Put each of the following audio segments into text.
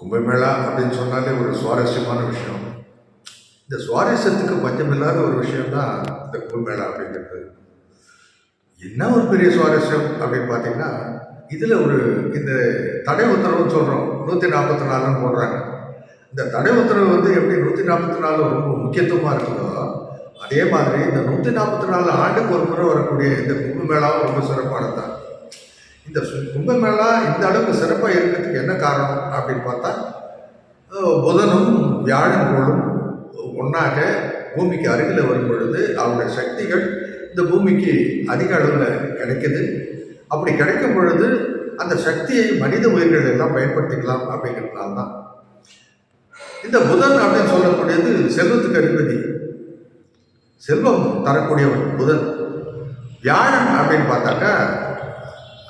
கும்பமேளா அப்படின்னு சொன்னாலே ஒரு சுவாரஸ்யமான விஷயம். இந்த சுவாரஸ்யத்துக்கு பஞ்சமில்லாத ஒரு விஷயம்தான் இந்த கும்பமேளா அப்படிங்கிறது. என்ன ஒரு பெரிய சுவாரஸ்யம் அப்படின்னு பார்த்தீங்கன்னா இதில் ஒரு இந்த தடை உத்தரவுன்னு சொல்கிறோம் நூற்றி நாற்பத்தி நாலுன்னு போடுறாங்க. இந்த தடை உத்தரவு வந்து எப்படி நூற்றி நாற்பத்தி நாலு ரொம்ப முக்கியத்துவமாக இருக்குதோ அதே மாதிரி இந்த நூற்றி நாற்பத்தி நாலு ஆண்டுக்கு ஒரு முறை வரக்கூடிய இந்த கும்பமேளாவும் ரொம்ப சிறப்பானது தான் இந்த கும்பமேளா இந்த அளவுக்கு சிறப்பாக இருக்கிறதுக்கு என்ன காரணம்? அப்படின்னு பார்த்தா புதனும் வியாழன்களும் ஒன்றாக பூமிக்கு அருகில் வரும் பொழுது அவருடைய சக்திகள் இந்த பூமிக்கு அதிக அளவில் கிடைக்குது. அப்படி கிடைக்கும் பொழுது அந்த சக்தியை மனித உயிர்கள் எல்லாம் பயன்படுத்திக்கலாம் அப்படிங்கிறதுனால தான். இந்த புதன் அப்படின்னு சொல்லக்கூடியது செல்வத்துக்கு அதிபதி. செல்வம் தரக்கூடியவன் புதன். வியாழன் அப்படின்னு பார்த்தாக்கா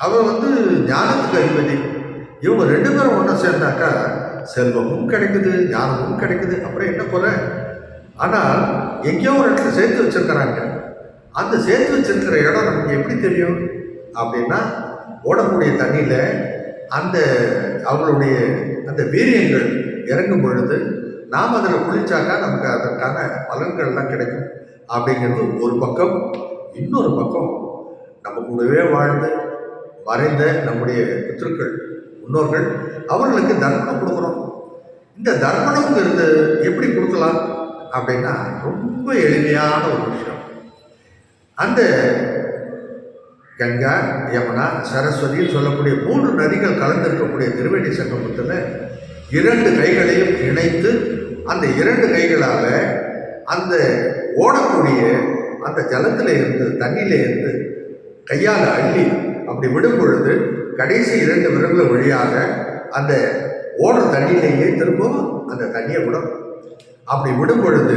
அவள் வந்து ஞானத்துக்கு அதிபதி. இவங்க ரெண்டு பேரும் ஒன்றா சேர்ந்தாக்கா செல்வமும் கிடைக்குது ஞானமும் கிடைக்குது. அப்புறம் என்ன குறை ஆனால் எங்கேயோ ஒரு இடத்துல சேர்த்து வச்சுருக்கிறாங்க. அந்த சேர்த்து வச்சிருக்கிற இடம் நமக்கு எப்படி தெரியும்? அப்படின்னா ஓடக்கூடிய தண்ணியில் அந்த அவங்களுடைய அந்த வீரியங்கள் இறங்கும் பொழுது நாம் அதில் குளிச்சாக்கா நமக்கு அதற்கான பலன்கள்லாம் கிடைக்கும். அப்படிங்கிறது ஒரு பக்கம். இன்னொரு பக்கம் நம்ம கூடவே வாழ்ந்து மறைந்த நம்முடைய பித்திருக்கள் முன்னோர்கள் அவர்களுக்கு தர்ப்பணம் கொடுக்குறோம் இந்த தர்ப்பணம்ங்கிறது எப்படி கொடுக்கலாம் அப்படின்னா ரொம்ப எளிமையான ஒரு விஷயம். அந்த கங்கா யமுனா சரஸ்வதின்னு சொல்லக்கூடிய மூன்று நதிகள் கலந்திருக்கக்கூடிய திருவேணி சங்கமத்தில் இரண்டு கைகளையும் இணைத்து அந்த இரண்டு கைகளால் அந்த ஓடக்கூடிய அந்த ஜலத்தில் இருந்து தண்ணியில இருந்து கையால் அள்ளி அப்படி விடும் பொழுது கடைசி இரண்டு விரல்கள் வழியாக அந்த ஓடுற தண்ணியிலேயே திரும்பவும் அந்த தண்ணியை விடும். அப்படி விடும் பொழுது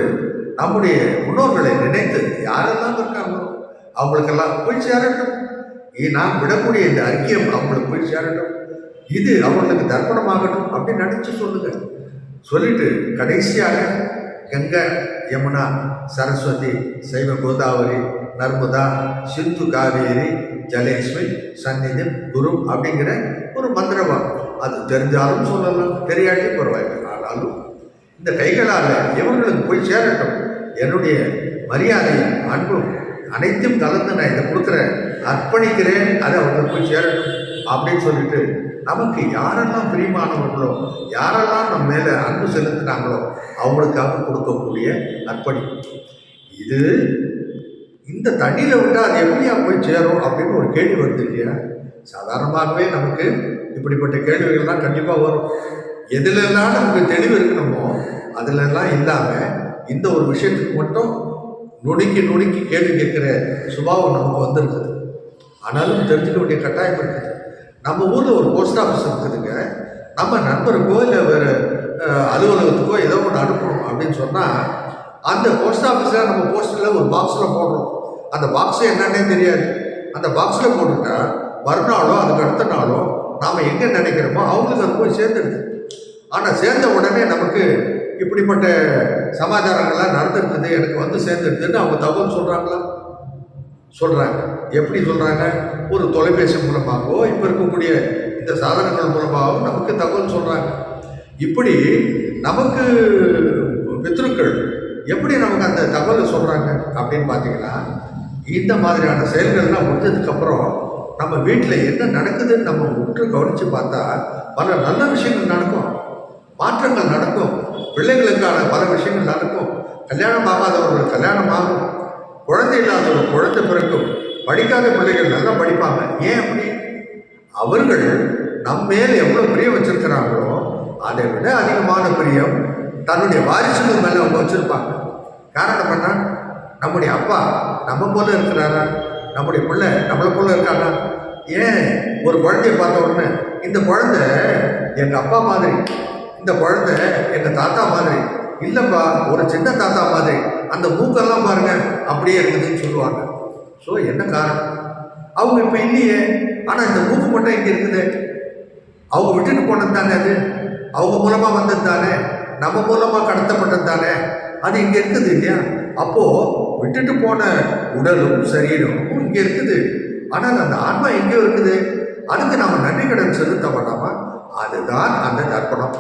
நம்முடைய முன்னோர்களை நினைத்து யாரெல்லாம் இருக்காங்களோ அவங்களுக்கெல்லாம் போய் சேரட்டும். நாம் விடக்கூடிய இந்த ஐக்கியம் அவங்களுக்கு போய் சேரட்டும். இது அவங்களுக்கு தர்ப்பணமாகட்டும் அப்படின்னு நினச்சி சொல்லுங்க. சொல்லிட்டு கடைசியாக கங்கை யமுனா சரஸ்வதி சைவ கோதாவரி நர்மதா சிந்து காவேரி ஜலேஸ்வரி சந்நிதி குரு அப்படிங்கிற ஒரு மந்திரமா அது தெரிஞ்சாலும் சொல்லலாம் தெரியாட்டி பரவாயில்லை. ஆனாலும் இந்த கைகளால் இவங்களுக்கு போய் சேரட்டும். என்னுடைய மரியாதை அன்பும் அனைத்தும் கலந்து நான் இதை கொடுக்குறேன் அர்ப்பணிக்கிறேன் அதை அவங்களுக்கு போய் சேரட்டும் அப்படின்னு சொல்லிட்டு நமக்கு யாரெல்லாம் பிரியமானவர்களோ யாரெல்லாம் நம்ம மேலே அன்பு செலுத்தினாங்களோ அவங்களுக்காக கொடுக்கக்கூடிய அர்ப்பணிப்பு இது இந்த தண்ணியில் விட்டால் அது எப்படியா போய் சேரும் அப்படின்னு ஒரு கேள்வி வருது இல்லையா? சாதாரணமாகவே நமக்கு இப்படிப்பட்ட கேள்விகள்லாம் கண்டிப்பாக வரும். எதுலெல்லாம் நமக்கு தெளிவு இருக்கணுமோ அதிலெல்லாம் இல்லாமல் இந்த ஒரு விஷயத்துக்கு மட்டும் நுணுக்கி நுணுக்கி கேள்வி கேட்குற சுபாவம் நமக்கு வந்திருக்குது. ஆனாலும் தெரிஞ்சுக்க வேண்டிய கட்டாயம் இருக்குது. நம்ம ஊரில் ஒரு போஸ்ட் ஆஃபீஸ் இருக்குதுங்க. நம்ம நண்பருக்கோ இல்லை வேறு அலுவலகத்துக்கோ ஏதோ ஒன்று அனுப்பணும் அப்படின்னு சொன்னால் அந்த போஸ்ட் ஆஃபீஸில் நம்ம போஸ்ட்டில் ஒரு பாக்ஸில் போடுறோம். அந்த பாக்ஸு என்னன்னே தெரியாது. அந்த பாக்ஸில் போட்டுட்டா மறுநாளோ அதுக்கு அடுத்த நாளோ நாம் எங்கே நினைக்கிறோமோ அவங்களுக்கு அது போய் சேர்ந்துடுது ஆனால் சேர்ந்த உடனே நமக்கு இப்படிப்பட்ட சமாச்சாரங்கள்லாம் நடந்துருக்குது எனக்கு வந்து சேர்ந்துருக்குதுன்னு அவங்க தகவல் சொல்கிறாங்களா சொல்கிறாங்க எப்படி சொல்கிறாங்க ஒரு தொலைபேசி மூலமாகவோ இப்போ இருக்கக்கூடிய இந்த சாதனங்கள் மூலமாகவும் நமக்கு தகவல் சொல்கிறாங்க இப்படி நமக்கு பித்ருக்கள் எப்படி நமக்கு அந்த தகவலை சொல்கிறாங்க அப்படின்னு பார்த்தீங்கன்னா இந்த மாதிரியான செயல்கள்லாம் முடிஞ்சதுக்கப்புறம் நம்ம வீட்டில் என்ன நடக்குதுன்னு நம்ம உற்று கவனித்து பார்த்தா பல நல்ல விஷயங்கள் நடக்கும். மாற்றங்கள் நடக்கும். பிள்ளைகளுக்கான பல விஷயங்கள் நடக்கும். கல்யாணம் ஆகாதவர்கள் கல்யாணம் ஆகும். குழந்தை இல்லாதவர்கள் குழந்தை பிறக்கும். படிக்காத பிள்ளைகள் நல்லா படிப்பாங்க. ஏன் அப்படி? அவர்கள் நம்ம மேல் எவ்வளோ பிரியம் வச்சிருக்கிறாங்களோ அதை விட அதிகமான பிரியம் தன்னுடைய வாரிசுகள் மேலே அவங்க வச்சுருப்பாங்க. காரணம் என்ன? நம்முடைய அப்பா நம்ம போல இருக்கிறாரா? நம்முடைய பிள்ளை நம்மளை போல இருக்காரா? ஏன் ஒரு குழந்தைய பார்த்த உடனே இந்த குழந்தை எங்கள் அப்பா மாதிரி இந்த குழந்தை எங்கள் தாத்தா மாதிரி இல்லைப்பா ஒரு சின்ன தாத்தா மாதிரி அந்த மூக்கெல்லாம் பாருங்க அப்படியே இருக்குதுன்னு சொல்லுவாங்க. ஸோ என்ன காரணம்? அவங்க இப்போ இல்லையே ஆனால் இந்த மூக்கு மட்டும் இங்கே இருக்குது? அவங்க விட்டுட்டு போனது தானே அது? அவங்க மூலமாக வந்தது தானே? நம்ம மூலமாக கடத்தப்பட்டது தானே? அது இங்கே இருக்குது இல்லையா? அப்போது விட்டுட்டு போன உடலும் சரீரமும் இங்கே இருக்குது. ஆனால் அந்த ஆன்மா எங்கேயோ இருக்குது. அதுக்கு நம்ம நன்றி கடன் செலுத்த வேண்டாமா அதுதான் அந்த தர்ப்பணம்.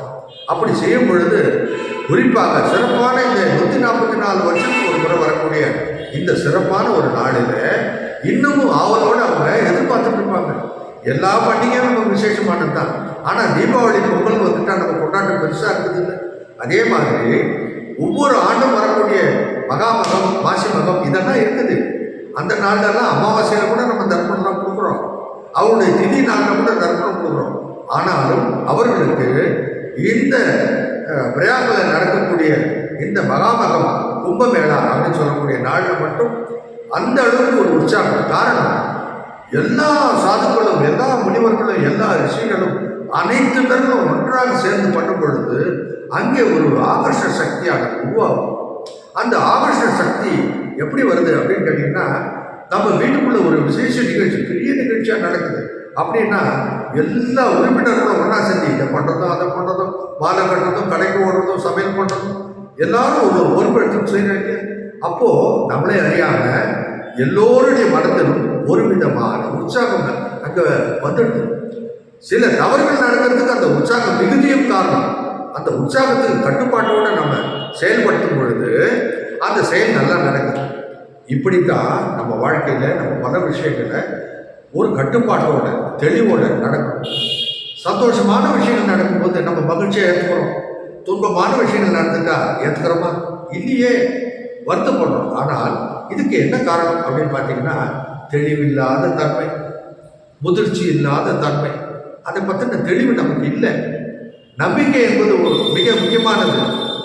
அப்படி செய்யும் பொழுது குறிப்பாக சிறப்பான இந்த நூற்றி நாற்பத்தி நாலு வருஷத்துக்கு ஒரு முறை வரக்கூடிய இந்த சிறப்பான ஒரு நாளில் இன்னமும் ஆவலோடு அவங்க எதிர்பார்த்துட்டு இருப்பாங்க. எல்லா பண்டிகையும் நம்ம விசேஷமானது தான் ஆனால் தீபாவளி பொங்கல் வந்துட்டால் நம்ம கொண்டாட்டம் பெருசாக இருக்குது இல்லை அதே மாதிரி ஒவ்வொரு ஆண்டும் வரக்கூடிய மகாமகம் மாசி மகம் இதெல்லாம் இருக்குது. அந்த நாள்லாம் அமாவாசையில் கூட நம்ம தர்ப்பணம்லாம் கொடுக்குறோம். அவருடைய திதி நாளில் கூட தர்ப்பணம் கொடுக்குறோம். ஆனாலும் அவர்களுக்கு இந்த அஹ், பிரயாகத்தில் நடக்கக்கூடிய இந்த மகாமகம் கும்பமேளா அப்படின்னு சொல்லக்கூடிய நாளில் மட்டும் அந்த அளவுக்கு ஒரு உற்சாகம். காரணம் எல்லா சாதுக்களும் எல்லா முனிவர்களும் எல்லா ரிஷிகளும் அனைத்து பேர்களும் ஒன்றாக சேர்ந்து பண்ணும் பொழுது அங்கே ஒரு ஆகர்ஷ சக்தியானது உருவாகும். அந்த ஆகர்ஷ சக்தி எப்படி வருது அப்படின்னு கேட்டிங்கன்னா நம்ம வீட்டுக்குள்ளே ஒரு விசேஷ நிகழ்ச்சி பெரிய நிகழ்ச்சியாக நடக்குது. அப்படின்னா எல்லா உறுப்பினர்களும் ஒன்றா சேர்ந்து இதை பண்ணுறதும் அதை பண்ணுறதும் மாலை கட்டுறதும் கடைக்கு ஓடுறதும் சமையல் பண்ணுறதும் எல்லாரும் ஒரு பொறுப்பெடுத்து செய்கிறாங்க அப்போது நம்மளே அறியாமல் எல்லோருடைய மனத்திலும் ஒரு விதமான உற்சாகம் அங்கே வந்துடுது. சில தவறுகள் நடக்கிறதுக்கு அந்த உற்சாகம் மிகுதியும் காரணம். அந்த உற்சாகத்தின் கட்டுப்பாட்டோடு நம்ம செயல்படுத்தும் பொழுது அந்த செயல் நல்லா நடக்குது. இப்படித்தான் நம்ம வாழ்க்கையில் நம்ம பல விஷயங்களை ஒரு கட்டுப்பாட்டோட தெளிவோட நடக்கும். சந்தோஷமான விஷயங்கள் நடக்கும்போது நம்ம மகிழ்ச்சியாக ஏற்றுக்கிறோம் துன்பமான விஷயங்கள் நடந்துட்டா ஏற்றுக்கிறோமா இல்லையே. வருத்தப்படுறோம். ஆனால் இதுக்கு என்ன காரணம் அப்படின்னு பார்த்தீங்கன்னா தெளிவில்லாத தன்மை முதிர்ச்சி இல்லாத தன்மை. அதை பற்றின தெளிவு நமக்கு இல்லை. நம்பிக்கை என்பது ஒரு மிக முக்கியமானது.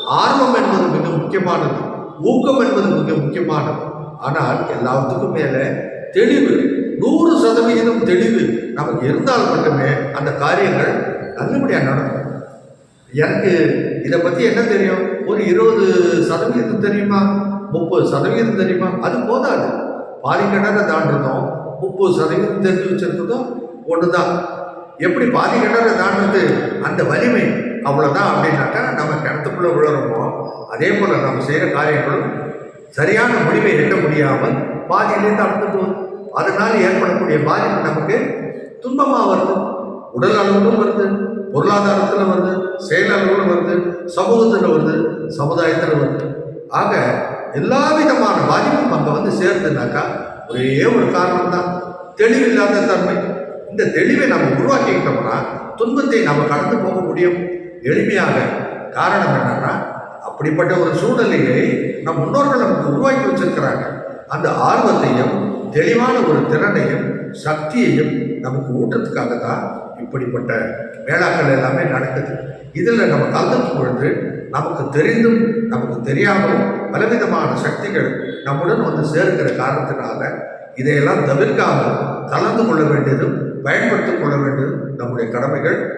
ஆர்வம் என்பது மிக முக்கியமானது. ஊக்கம் என்பது மிக முக்கியமானது. ஆனால் எல்லாத்துக்கும் மேலே தெளிவு நூறு சதவிகிதம் தெளிவு நமக்கு இருந்தால் மட்டுமே அந்த காரியங்கள் நல்லபடியாக நடக்கும். எனக்கு இதை பற்றி என்ன தெரியும்? ஒரு இருபது சதவீதம் தெரியுமா? முப்பது சதவீதம் தெரியுமா? அது போதாது. பாதிக்கடனை தாண்டிருந்தோம் முப்பது சதவீதம் தெரிஞ்சு வச்சுருந்ததும் ஒன்று தான் எப்படி பாதி கிணறு தாண்டது அந்த வலிமை. அவ்வளோதான் அப்படின்னாக்கா நம்ம கிணத்துக்குள்ளே விழுறோமோ அதே போல் நம்ம செய்கிற காரியங்களும் சரியான முடிவை எட்ட முடியாமல் பாதியிலேருந்து தளர்ந்து போகுது. அதனால் ஏற்படக்கூடிய பாதிப்பு நமக்கு துன்பமாக வருது. உடல் அளவிலும் வருது பொருளாதாரத்தில் வருது செயல் அளவில் வருது சமூகத்தில் வருது சமுதாயத்தில் வருது. ஆக எல்லா விதமான பாதிப்பும் அங்கே வந்து சேருதுனாக்கா ஒரே ஒரு காரணம் தான் தெளிவில்லாத தன்மை. இந்த தெளிவை நம்ம உருவாக்கிக்கிட்டோம்னா துன்பத்தை நம்ம கடந்து போக முடியும் எளிமையாக காரணம் என்னன்னா அப்படிப்பட்ட ஒரு சூழ்நிலையை நம் முன்னோர்கள் நமக்கு உருவாக்கி வச்சிருக்கிறாங்க. அந்த ஆர்வத்தையும் தெளிவான ஒரு திறனையும் சக்தியையும் நமக்கு ஊட்டத்துக்காக தான் இப்படிப்பட்ட மேளாக்கள் எல்லாமே நடக்குது. இதில் நம்ம கலந்துக்கும் பொழுது நமக்கு தெரிந்தும் நமக்கு தெரியாமலும் பலவிதமான சக்திகள் நம்முடன் வந்து சேர்க்கிற காரணத்தினால இதையெல்லாம் தவிர்க்காமல் கலந்து கொள்ள வேண்டியதும் பயன்படுத்திக் கொள்ள வேண்டும். நம்முடைய கடமைகள்